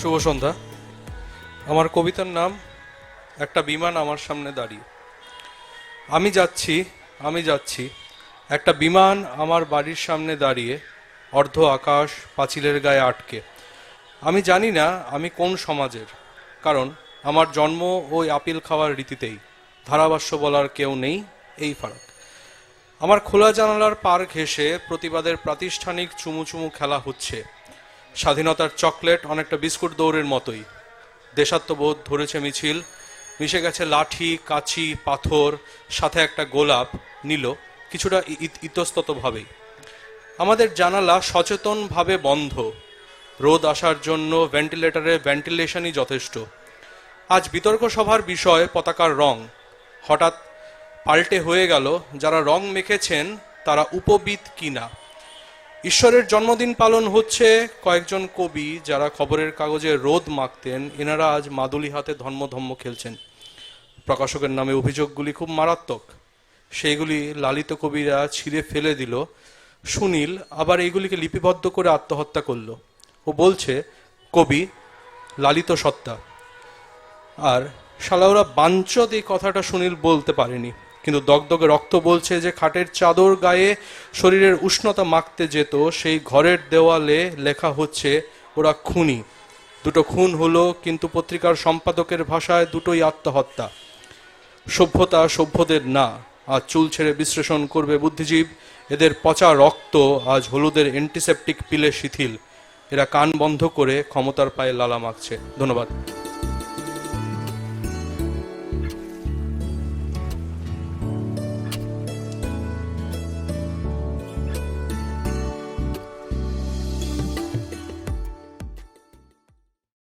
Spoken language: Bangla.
শুভ সন্ধ্যা। আমার কবিতার নাম, একটা বিমান আমার সামনে দাঁড়িয়ে। আমি যাচ্ছি আমি যাচ্ছি, একটা বিমান আমার বাড়ির সামনে দাঁড়িয়ে অর্ধ আকাশ পাঁচিলের গায়ে আটকে। আমি জানি না আমি কোন সমাজের, কারণ আমার জন্ম ওই আপিল খাওয়ার রীতিতেই। ধারাভাষ্য বলার কেউ নেই এই ফারাক। আমার খোলা জানালার পার ঘেঁষে প্রতিবাদের প্রাতিষ্ঠানিক চুমু চুমু খেলা হচ্ছে। স্বাধীনতার চকলেট, অনেকটা বিস্কুট দৌড়ের মতোই। দেশাত্মবোধ ধরেছে মিছিল। মিশে গেছে লাঠি কাছি পাথর, সাথে একটা গোলাপ নিল কিছুটা ইতস্ততভাবেই। আমাদের জানালা সচেতনভাবে বন্ধ। রোদ আসার জন্য ভেন্টিলেটরে ভেন্টিলেশনই যথেষ্ট। আজ বিতর্ক সভার বিষয়, পতাকার রং। হঠাৎ পাল্টে হয়ে গেল, যারা রং মেখেছেন, তারা উপবিদ কিনা? ঈশ্বরের জন্মদিন পালন হচ্ছে কয়েকজন কবি যারা খবরের কাগজে রোদ মাখতেন। এনারা আজ মাদুলি হাতে ধর্ম ধর্ম খেলছেন। প্রকাশকের নামে অভিযোগগুলি খুব মারাত্মক। সেইগুলি লালিত কবিরা ছিঁড়ে ফেলে দিল। সুনীল আবার এইগুলিকে লিপিবদ্ধ করে আত্মহত্যা করল। ও বলছে, কবি, লালিত সত্তা। আর শালাওরা বাঞ্চদ এই কথাটা সুনীল বলতে পারেনি। কিন্তু দগদগে রক্ত বলছে যে খাটের চাদর গায়ে শরীরের উষ্ণতা মাখতে যেত, সেই ঘরের দেওয়ালে লেখা হচ্ছে, ওরা খুনি। দুটো খুন হলো, কিন্তু পত্রিকার সম্পাদকের ভাষায় দুটোই আত্মহত্যা। সভ্যতা সভ্যদের না আজ চুল ছেড়ে বিশ্লেষণ করবে বুদ্ধিজীব। এদের পচা রক্ত আজ হলুদের অ্যান্টিসেপটিক পিলে শিথিল। এরা কান বন্ধ করে ক্ষমতার পায়ে লালা মাখছে। ধন্যবাদ।